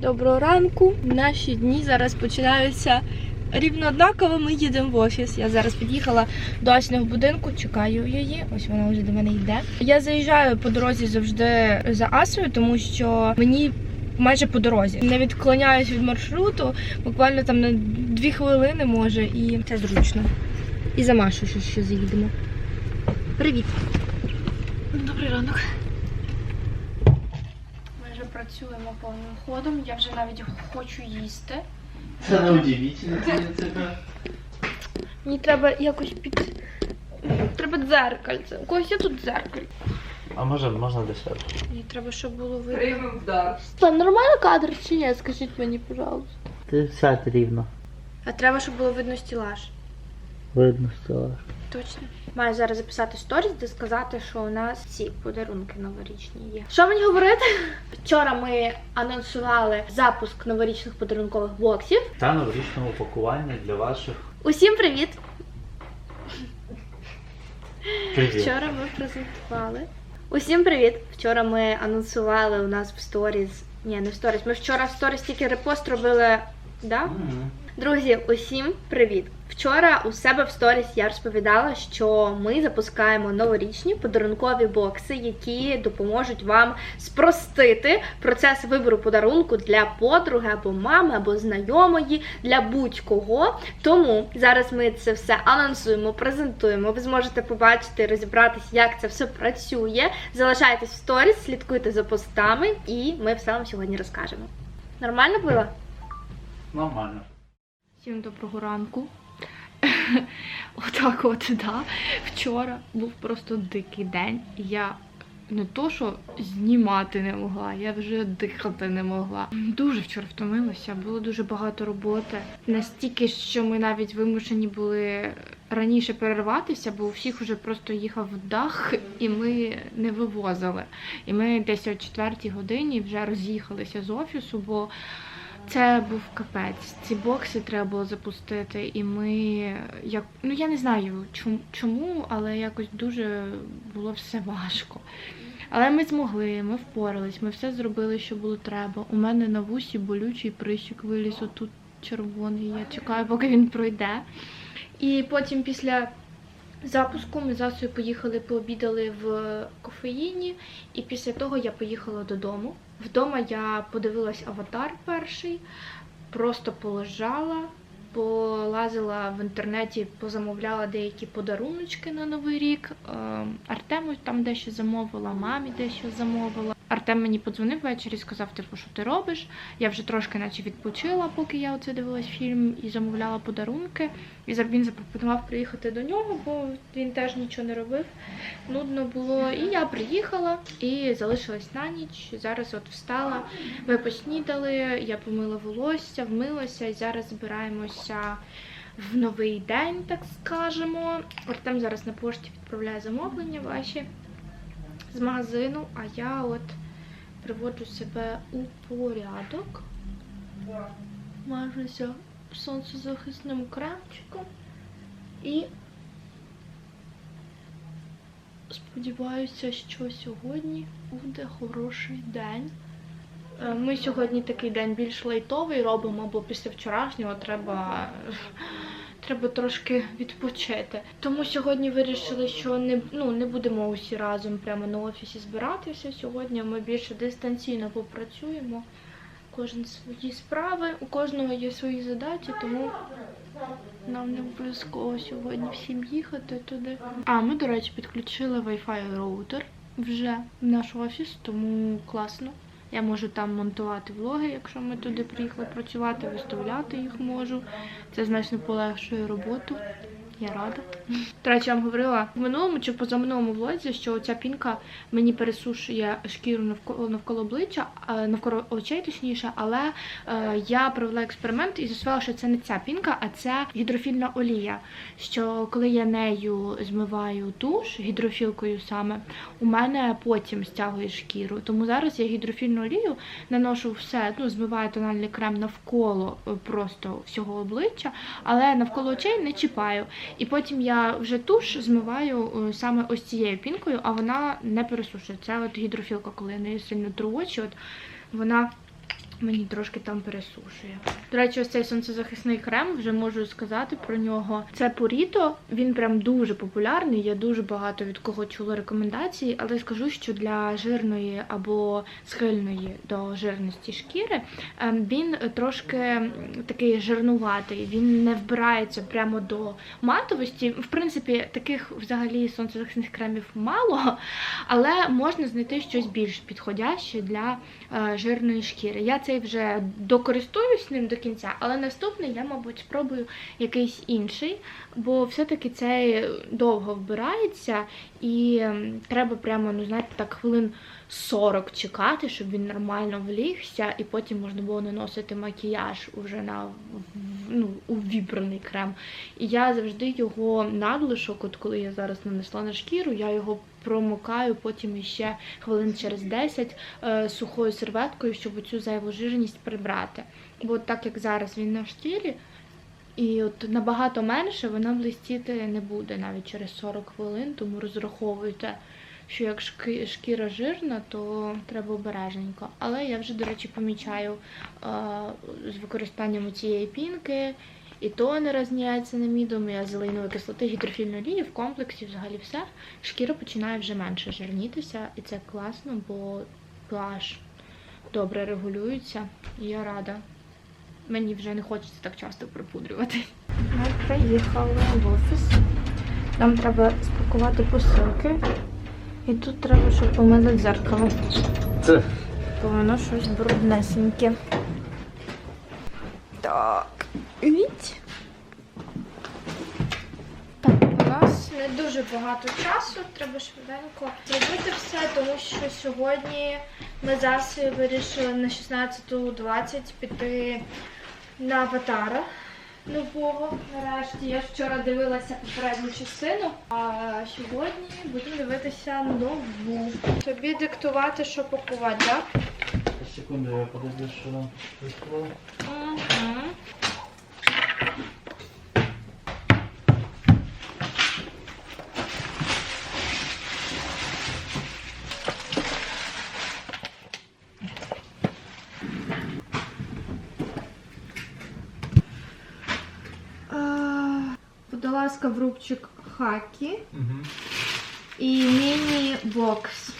Доброго ранку. Наші дні зараз починаються рівно однаково. Ми їдемо в офіс. Я зараз під'їхала до Асіного будинку, чекаю її. Ось вона вже до мене йде. Я заїжджаю по дорозі завжди за Асою, тому що мені. Майже по дорозі не відклоняюсь від маршруту, буквально там на дві хвилини може, і це зручно. І за Машу ще, заїдемо. Привіт! Добрий ранок. Працюємо повним ходом. Я вже навіть хочу їсти. Це не удивительно, це не тебе. Мені треба якось під. Треба дзеркальце. У когось є тут дзеркальце. А може, можна дешевше? Мені треба, щоб було видно. Там нормально кадр чи ні? Скажіть мені, пожалуйста. Ти сядь рівно. А треба, щоб було видно стілаж. Видно, що. Точно. Маю зараз записати сторіс, де сказати, що у нас ці подарунки новорічні є. Що мені говорити? Вчора ми анонсували запуск новорічних подарункових боксів. Та новорічного упакування для ваших. Усім привіт! Привіт. Вчора ми презентували. Усім привіт! Вчора ми анонсували у нас в сторіс. Ні, не в сторіс. Ми вчора в сторіс тільки репост робили. Да? Мгм. Друзі, усім привіт! Вчора у себе в сторіс я розповідала, що ми запускаємо новорічні подарункові бокси, які допоможуть вам спростити процес вибору подарунку для подруги або мами, або знайомої, для будь-кого. Тому зараз ми це все анонсуємо, презентуємо. Ви зможете побачити, розібратися, як це все працює. Залишайтесь в сторіс, слідкуйте за постами, і ми все вам сьогодні розкажемо. Нормально було? Нормально. Всім доброго ранку. Отак от, да. Вчора був просто дикий день. Я не то, що знімати не могла, я вже дихати не могла. Дуже вчора втомилася, було дуже багато роботи. Настільки, що ми навіть вимушені були раніше перерватися, бо у всіх вже просто їхав дах, і ми не вивозили. І ми десь о четвертій годині вже роз'їхалися з офісу, бо це був капець. Ці бокси треба було запустити, і ми як ну я не знаю чому, але якось дуже було все важко. Але ми змогли, ми впорались, ми все зробили, що було треба. У мене на вусі болючий прищик виліз отут червоний. Я чекаю, поки він пройде. І потім після запуску ми з поїхали, пообідали в кофеїні, і після того я поїхала додому. Вдома я подивилась аватар перший, просто полежала, полазила в інтернеті, позамовляла деякі подаруночки на Новий рік. Ем, Артему там дещо замовила, мамі дещо замовила. Артем мені подзвонив ввечері сказав, типу, що ти робиш. Я вже трошки наче відпочила, поки я оце дивилась фільм і замовляла подарунки. І він запропонував приїхати до нього, бо він теж нічого не робив. Нудно було. І я приїхала і залишилась на ніч. Зараз от встала. Ми поснідали, я помила волосся, вмилася і зараз збираємося в новий день, так скажемо. Артем зараз на пошті відправляє замовлення ваші з магазину, а я от приводжу себе у порядок. Мажуся сонцезахисним кремчиком і сподіваюся, що сьогодні буде хороший день. Е, Ми сьогодні такий день більш лайтовий робимо, бо після вчорашнього треба, треба трошки відпочити. Тому сьогодні вирішили, що не, ну, не будемо усі разом прямо на офісі збиратися. Сьогодні ми більше дистанційно попрацюємо. Кожен свої справи, у кожного є свої задачі, тому нам не обов'язково сьогодні всім їхати туди. А ми, до речі, підключили Wi-Fi роутер вже в наш офіс, тому класно. Я можу там монтувати влоги, якщо ми туди приїхали працювати, виставляти їх можу. Це значно полегшує роботу. Я рада. До я вам говорила в минулому чи позаминулому влозі, що ця пінка мені пересушує шкіру навколо навколо обличчя, навколо очей, точніше, але е, я провела експеримент і з'ясувала, що це не ця пінка, а це гідрофільна олія. Що коли я нею змиваю туш гідрофілкою саме, у мене потім стягує шкіру. Тому зараз я гідрофільну олію наношу все, ну змиваю тональний крем навколо е, просто всього обличчя, але навколо очей не чіпаю. І потім я вже туш змиваю е, саме ось цією пінкою, а вона не пересушує. Це от гідрофілка, коли я нею сильно тру очі, от вона Мені трошки там пересушує. До речі, ось цей сонцезахисний крем, вже можу сказати про нього. Це Purito, він прям дуже популярний. Я дуже багато від кого чула рекомендацій, але скажу, що для жирної або схильної до жирності шкіри ем, він трошки такий жирнуватий. Він не вбирається прямо до матовості. В принципі, таких взагалі сонцезахисних кремів мало, але можна знайти щось більш підходяще для е, жирної шкіри. Я цей вже докористуюсь ним до кінця, але наступний я, мабуть, спробую якийсь інший, бо все-таки цей довго вбирається і ем, треба прямо, ну знаєте, так хвилин 40 чекати, щоб він нормально влігся, і потім можна було наносити макіяж уже на ну, увібраний крем. І я завжди його надлишок, от коли я зараз нанесла на шкіру, я його промокаю потім іще хвилин через 10 е, сухою серветкою, щоб цю зайву жирність прибрати. Бо так як зараз він на шкірі, і от набагато менше вона блистіти не буде навіть через 40 хвилин, тому розраховуйте, що як шкіра жирна, то треба обережненько. Але я вже, до речі, помічаю з використанням цієї пінки. І тонера з ніацинамідом, і азелейнової кислоти, гідрофільної олії в комплексі взагалі все. Шкіра починає вже менше жирнітися, і це класно, бо pH добре регулюється. І я рада. Мені вже не хочеться так часто припудрювати. Ми приїхали в офіс. Нам треба спакувати посилки. І тут треба, щоб помили дзеркало. Це Бо воно щось бруднесеньке. Так. Віть. Так, у нас не дуже багато часу, треба швиденько зробити все, тому що сьогодні ми зараз вирішили на 16.20 піти на аватара нового. Нарешті я вчора дивилася попередню частину, а сьогодні будемо дивитися нову. Тобі диктувати, що пакувати, так? секунду, я подивлюсь, що нам прийшло. Угу. Рубчик хакі Угу. і міні-бокс.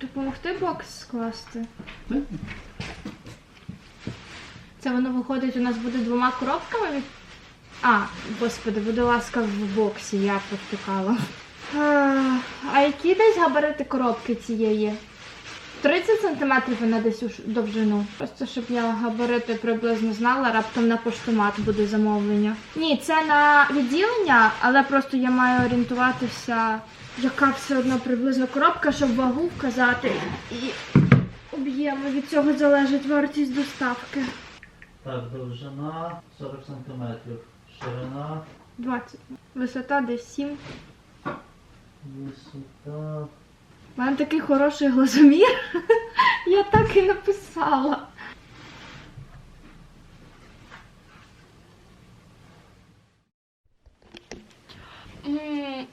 Допомогти бокс скласти? Це воно виходить, у нас буде двома коробками від. А, господи, водолазка в боксі, я провтикала. А, а які десь габарити коробки цієї? 30 см вона десь у довжину. Просто щоб я габарити приблизно знала, раптом на поштомат буде замовлення. Ні, це на відділення, але просто я маю орієнтуватися, яка все одно приблизно коробка, щоб вагу вказати. І об'єми від цього залежить вартість доставки. Так, довжина 40 см, ширина, 20. Висота десь 7. висота. У мене такий хороший глазомір. Я так і написала.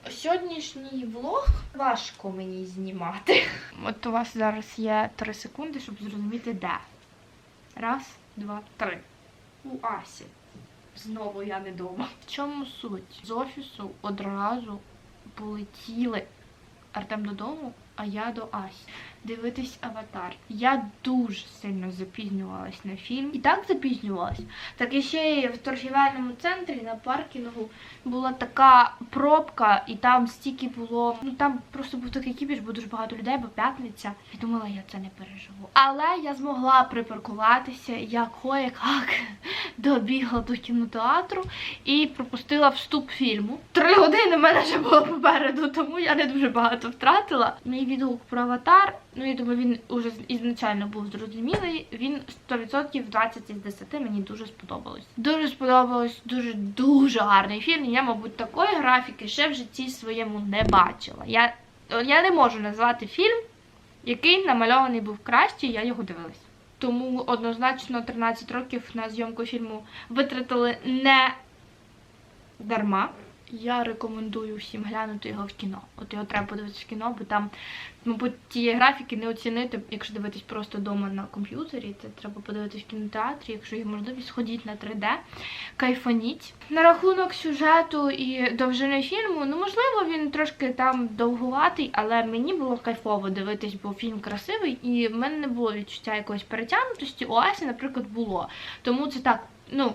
Сьогоднішній влог важко мені знімати. От у вас зараз є 3 секунди, щоб зрозуміти, де. Раз, два, три. У Асі. Знову я не вдома. В чому суть? З офісу одразу полетіли Артем додому, а я до Асі. Дивитись аватар. Я дуже сильно запізнювалась на фільм. І так запізнювалась. Так і ще й в торгівельному центрі на паркінгу була така пробка, і там стільки було. Ну там просто був такий кіпіш, бо дуже багато людей, бо п'ятниця. Я думала, я це не переживу. Але я змогла припаркуватися, як як добігла до кінотеатру і пропустила вступ фільму. Три години мене вже було попереду, тому я не дуже багато втратила. Мій відгук про аватар. Ну, я думаю, він уже ізначально був зрозумілий. Він 100% 20 із 10 мені дуже сподобалось. Дуже сподобалось, дуже дуже гарний фільм. Я, мабуть, такої графіки ще в житті своєму не бачила. Я, я не можу назвати фільм, який намальований був краще, я його дивилась. Тому однозначно 13 років на зйомку фільму витратили не дарма. Я рекомендую всім глянути його в кіно. От його треба подивитися в кіно, бо там, мабуть, тієї графіки не оцінити, якщо дивитись просто вдома на комп'ютері. Це треба подивитись в кінотеатрі, якщо є можливість, сходіть на 3D, кайфаніть. На рахунок сюжету і довжини фільму, ну можливо, він трошки там довгуватий, але мені було кайфово дивитись, бо фільм красивий, і в мене не було відчуття якоїсь перетягнутості. У Асі, наприклад, було. Тому це так, ну.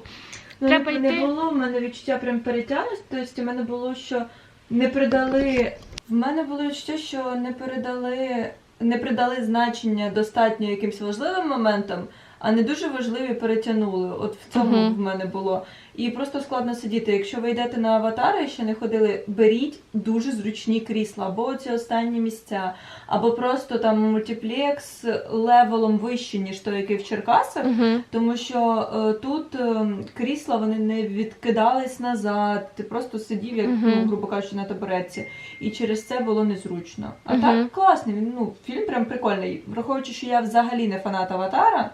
Ну, Треба не йти. було в мене відчуття прям перетягнутості, в мене було, що не придали. В мене було відчуття, що не передали, не придали значення достатньо якимось важливим моментам, а не дуже важливі перетягнули. От в цьому Мгм. в мене було. І просто складно сидіти. Якщо ви йдете на аватари ще не ходили, беріть дуже зручні крісла, або ці останні місця, або просто там мультиплекс левелом вище, ніж той, який в Черкасах. Угу. Тому що е, тут е, крісла вони не відкидались назад, ти просто сидів, як Мгм. ну, грубо кажучи, на табуретці, і через це було незручно. А Мгм. так класний. Він ну фільм прям прикольний. Враховуючи, що я взагалі не фанат аватара,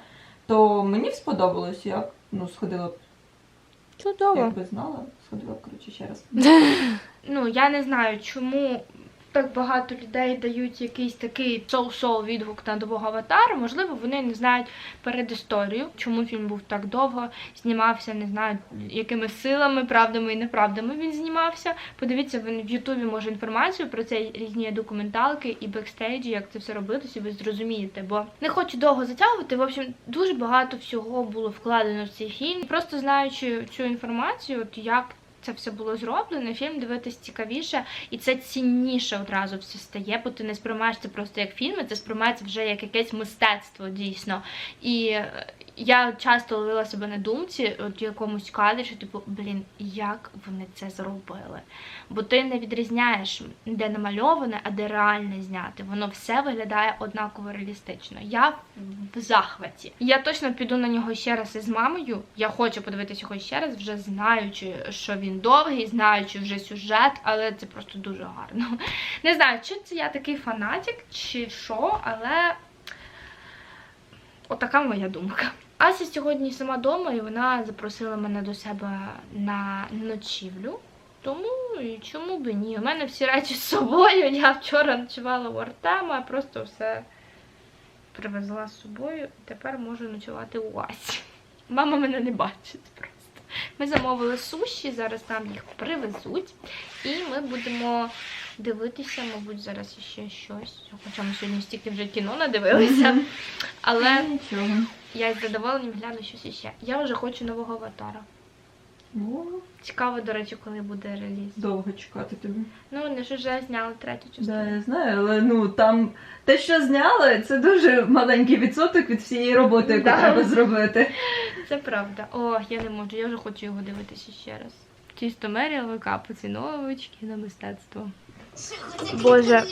то мені сподобалось. Я ну сходила, б, Чудово. якби знала, сходила б, коротше ще раз. Ну, я не знаю, чому так багато людей дають якийсь такий соу-соу відгук на нового аватара. Можливо, вони не знають передісторію, чому фільм був так довго, знімався, не знаю, якими силами, правдами і неправдами він знімався. Подивіться, в Ютубі може інформацію про це різні документалки і бекстейджі, як це все робилося, ви зрозумієте. Бо не хочу довго затягувати. В общем, дуже багато всього було вкладено в цей фільм. Просто знаючи цю інформацію, от як це все було зроблено, фільм дивитись цікавіше, і це цінніше одразу все стає, бо ти не сприймаєш це просто як фільми, це сприймається вже як якесь мистецтво дійсно. І я часто ловила себе на думці, от якомусь кадрі, що типу, блін, як вони це зробили? Бо ти не відрізняєш, де намальоване, а де реальне зняти. Воно все виглядає однаково реалістично. Я в захваті. Я точно піду на нього ще раз із мамою. Я хочу подивитися його ще раз, вже знаючи, що він довгий, знаючи вже сюжет, але це просто дуже гарно. Не знаю, чи це я такий фанатик, чи що, але отака моя думка. Ася сьогодні сама вдома, і вона запросила мене до себе на ночівлю. Тому і чому б ні? У мене всі речі з собою. Я вчора ночувала у Артема, просто все привезла з собою і тепер можу ночувати у Асі. Мама мене не бачить просто. Ми замовили суші, зараз нам їх привезуть, і ми будемо дивитися, мабуть, зараз ще щось. Хоча ми сьогодні стільки вже кіно надивилися. Але Нічого. Я з задоволенням гляну щось іще. Я вже хочу нового аватара. О, Цікаво, до речі, коли буде реліз. довго чекати тобі. Ну, вони ж вже зняли третю частину. Да, я знаю, але ну там те, що зняли, це дуже маленький відсоток від всієї роботи, яку Да. треба зробити. Це правда. О, я не можу, я вже хочу його дивитися ще раз. Чисто Мерія Меріл, Капуцінович, кіно мистецтво. Боже,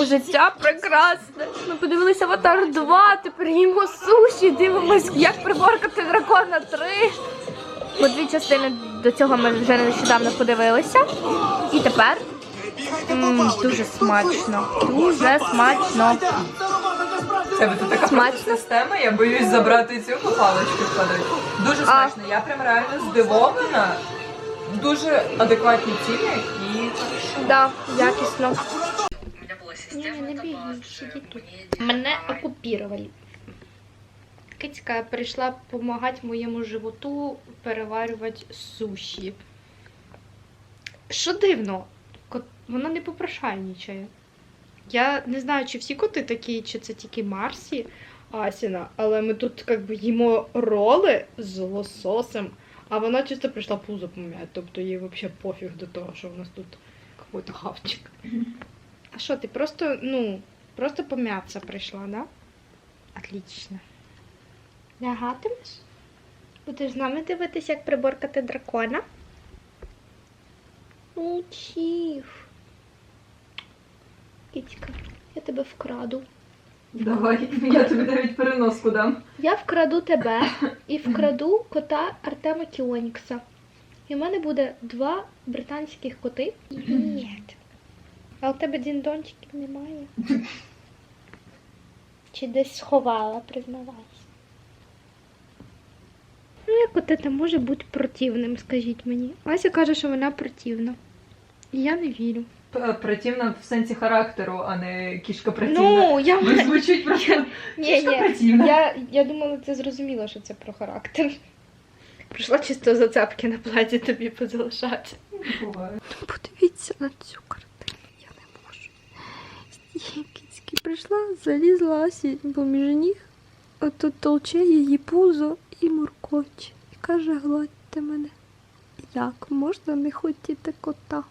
життя прекрасне. Ми подивилися Аватар 2, тепер їмо суші, дивимось, як приборкати дракона 3. Бо дві частини до цього ми вже нещодавно подивилися. І тепер м, дуже смачно. Дуже смачно. Це тут така Смачно? система, я боюсь забрати цю паличку вкладати. Дуже смачно, я прям реально здивована Дуже адекватні ціни і хорошо. Да, якісно. У меня была система, Не, не это бегай, была, сиди что тут. мне Мене окупірували. Кицька прийшла допомагати моєму животу переварювати суші. Що дивно, кот- вона не попрошайнічає. Я не знаю, чи всі коти такі, чи це тільки Марсі Асіна, але ми тут як би їмо роли з лососем, а вона чисто прийшла пузо пом'яти, тобто їй взагалі пофіг до того, що в нас тут какой-то хавчик. А що, ти просто, ну, просто пом'ятися прийшла, да? Отлично. Лягатимеш? Будеш з нами дивитися, як приборкати дракона? Учив. Кітька, я тебе вкраду. Давай, я тобі навіть переноску дам. Я вкраду тебе і вкраду кота Артема Кіонікса. І в мене буде два британських коти. Ні. А у тебе діндончиків немає? Чи десь сховала, признавайся. Ну, як коти там може бути противним, скажіть мені. Ася каже, що вона противна. І Я не вірю. Противна в сенсі характеру, а не кішка противна. Ну, я Ну, звучить просто Ні, кішка ні. противна. Я, я думала, це зрозуміло, що це про характер. Прийшла чисто зацепки на платі тобі позалишати. Буває. Подивіться на цю картину, я не можу. Кицьки прийшла, залізла Асі поміж ніг, отут толче її пузо і муркоче. І каже, гладьте мене. Як можна не хотіти кота?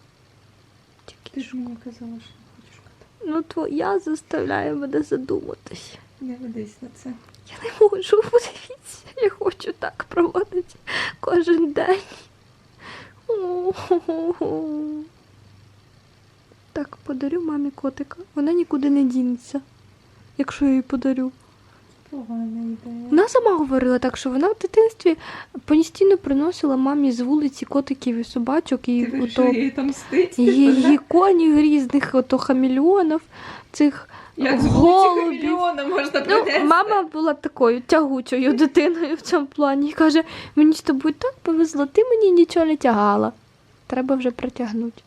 Ти ж мені казала, що не хочеш кота. ну твоя заставляє мене задуматися. Не ведись на це. Я не можу, подивіться, я хочу так проводити кожен день. Так, подарю мамі котика. Вона нікуди не дінеться, якщо я їй подарю. Погана ідея. Вона сама говорила так, що вона в дитинстві постійно приносила мамі з вулиці котиків і собачок, і Ти ото її там мстить? її конів різних, ото хамільйонів, цих Як з голубів. можна Ну, принести? мама була такою тягучою дитиною в цьому плані. І каже, мені з тобою так повезло, ти мені нічого не тягала. Треба вже притягнути.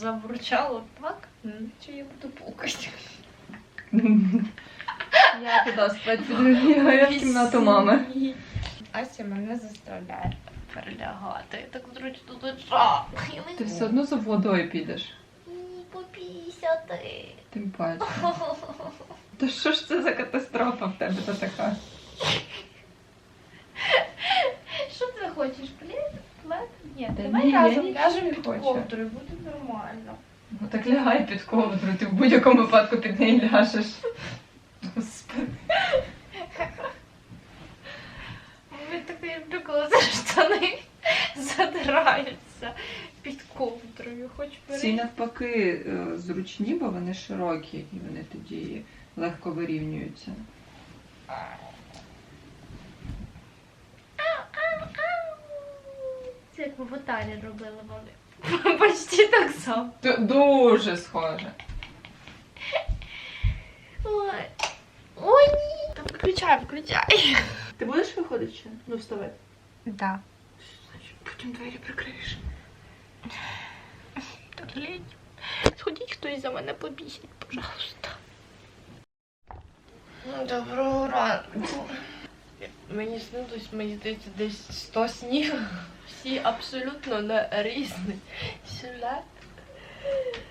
Завручало так, чи я буду пукати. Я туди спать піду, я в кімнату мами. Ася мене заставляє перелягати. Я так зручно лежала. Ти все одно за водою підеш. можу попісяти. Тим паче. Та що ж це за катастрофа в тебе то така? Що ти хочеш, плед? Плед? Ні, давай ні, разом ляжемо під ковдрою, буде нормально. Ну так лягай під ковдру, ти в будь-якому випадку під неї ляжеш. Господи. Мені так не люблю, коли за штани задираються під ковдрою. Хоч Ці навпаки е, зручні, бо вони широкі, і вони тоді легко вирівнюються. Це як ми в Оталі робили вони. Почти так само. Ду- Дуже схоже. Ой. Ой, ні. Та включай, включай. Ти будеш виходити ще? Ну, вставай. Да. Потім двері прикриєш. Так лінь. Сходіть хтось за мене побісить, пожалуйста. Доброго ранку. Мені снилось, мені здається, десь 100 снів. Всі абсолютно на різний сюжет.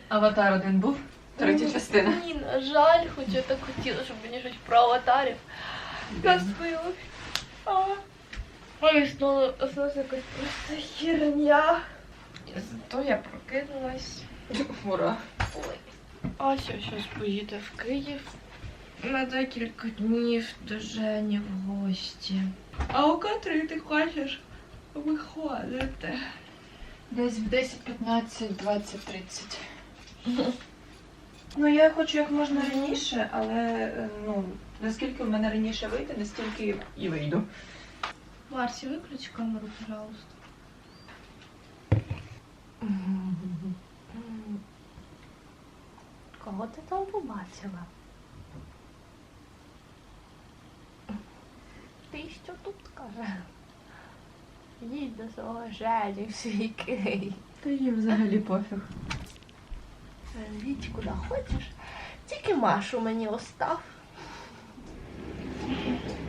Аватар один був, третя частина. Ні, на жаль, хоч я так хотіла, щоб мені щось про аватарів наснилось. А. Ой, знову снилася якась просто херня. Зато я прокинулась. Ура. Ой. Ася зараз поїде в Київ на декілька днів до Жені в гості. А у котрій ти хочеш виходити? Десь в 10, 15, 20, 30. Ну, я хочу як можна раніше, але е, ну, наскільки в мене раніше вийде, настільки і вийду. Марсі, виключи камеру, пожалуйста. Кого ти там побачила? Ти що тут каже? Їдь до свого в свій Київ. Та їм взагалі пофіг. Їдь куди хочеш. Тільки Машу мені остав.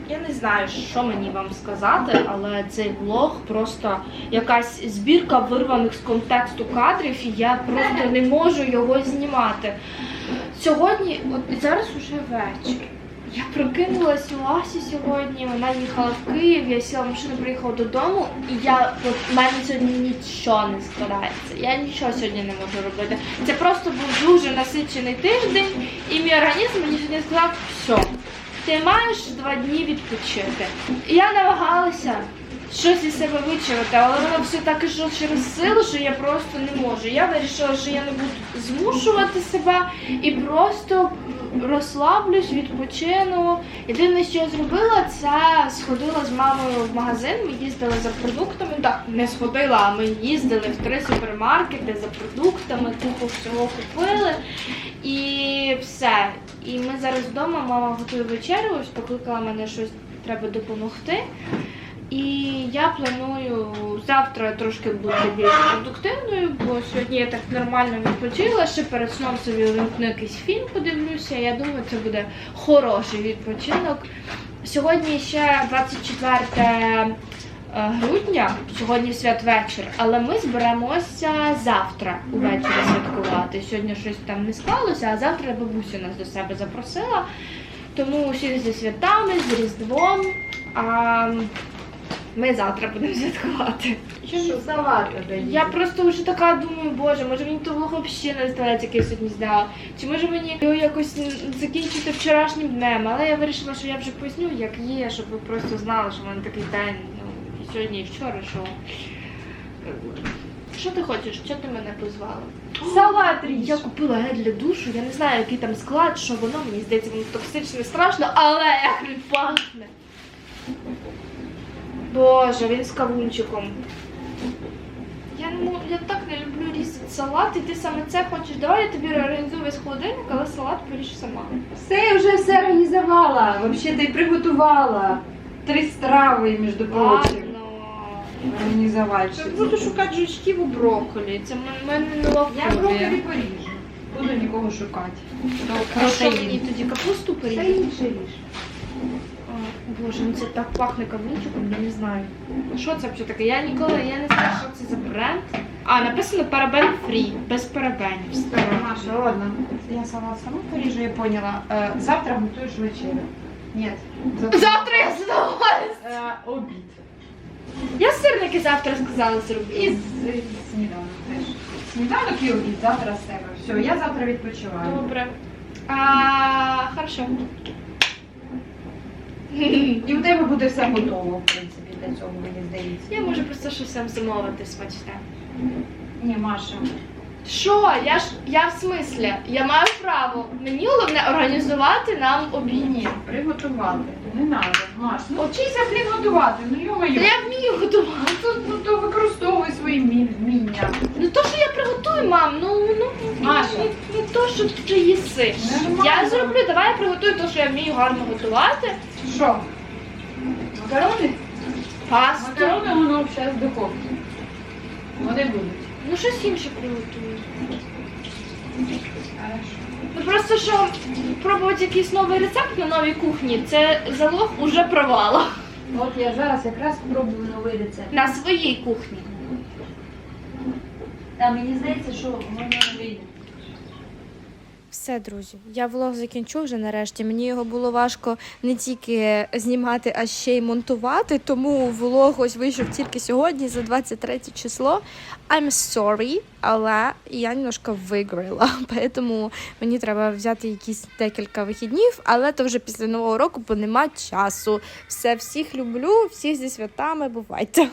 Я не знаю, що мені вам сказати, але цей влог просто якась збірка вирваних з контексту кадрів, і я просто не можу його знімати. Сьогодні, от зараз уже вечір. Я прокинулась у Асі сьогодні, вона їхала в Київ, я сіла в машину, приїхала додому, і я в мене сьогодні нічого не складається. Я нічого сьогодні не можу робити. Це просто був дуже насичений тиждень, і мій організм мені сьогодні сказав, все, ти маєш два дні відпочити. І я намагалася щось із себе вичавити, але воно все так ішло через силу, що я просто не можу. Я вирішила, що я не буду змушувати себе і просто розслаблюсь, відпочину. Єдине, що я зробила, це сходила з мамою в магазин. Ми їздили за продуктами. Так, не сходила, а ми їздили в три супермаркети за продуктами, купу всього купили. І все. І ми зараз вдома, мама готує вечерю, ось покликала мене щось треба допомогти. І я планую завтра трошки бути більш продуктивною, бо сьогодні я так нормально відпочила. Ще перед сном собі увімкну якийсь фільм, подивлюся. Я думаю, це буде хороший відпочинок. Сьогодні ще 24 е, грудня, сьогодні святвечір, але ми зберемося завтра увечері святкувати. Сьогодні щось там не склалося, а завтра бабуся нас до себе запросила. Тому усіх зі святами, з Різдвом. А ми завтра будемо святкувати. Що салат Я просто вже така думаю, боже, може мені того взагалі не здається, який сьогодні здала. Чи може мені його якось закінчити вчорашнім днем? Але я вирішила, що я вже поясню, як є, щоб ви просто знали, що в мене такий день, ну, і сьогодні і вчора, що. Що ти хочеш? Що ти мене позвала? Салат Я купила гель для душу, я не знаю, який там склад, що воно, мені здається, воно токсичне, страшно, але як він пахне. Боже, він з кавунчиком. Я не можу, я так не люблю різати салат, і ти саме це хочеш. Давай я тобі реорганізую весь холодильник, але салат поріж сама. Все, я вже все організувала. Взагалі ти приготувала. Три страви, між прочим. Організувати. Я буду шукати жучків у брокколі. Це в мене не Я брокколі поріжу. Буду нікого шукати. А що мені тоді капусту Все порізати? інше ріж. Боже, ну це так пахне кавунчиком, я не знаю. Що це взагалі таке? Я ніколи я не знаю, що це за бренд. А, написано парабен фрі, без парабенів. Маша, ладно. Я салат сама поріжу, я поняла. Е, завтра готуєш вечерю. Ні. Завтра я здавалась. Е, обід. Я сирники завтра сказала зробити. І з- сніданок теж. Сніданок і обід завтра з себе. Все, я завтра відпочиваю. Добре. А, хорошо. І у тебе буде все готово, в принципі, для цього, мені здається. Я можу просто щось сам замовити смачне. Ні, Маша. Що? Я ж я в смислі, я маю право. Мені головне організувати нам обід. Ні, приготувати. Не треба, Маш. Ну вчися готувати, ну йо-моє. я вмію готувати. Ну то, ну, то використовуй свої вмі- вміння. Ну то, що я приготую, мам, ну ну Маша. не, не то, що ти їси. Нормально. Я зроблю, давай я приготую те, що я вмію гарно готувати. Що? Макарони? Пасту. Макарони воно зараз в духовці. Вони будуть. Ну щось інше приготую. Хорошо. Ну просто що пробувати якийсь новий рецепт на новій кухні, це залог уже провала. От я зараз якраз спробую новий рецепт. На своїй кухні. Та мені здається, що воно. Все, друзі, я влог закінчу вже нарешті. Мені його було важко не тільки знімати, а ще й монтувати. Тому влог ось вийшов тільки сьогодні, за 23 число. I'm sorry, але я немножко виграла. Тому мені треба взяти якісь декілька вихіднів, але то вже після нового року, бо нема часу. Все, всіх люблю, всіх зі святами. Бувайте.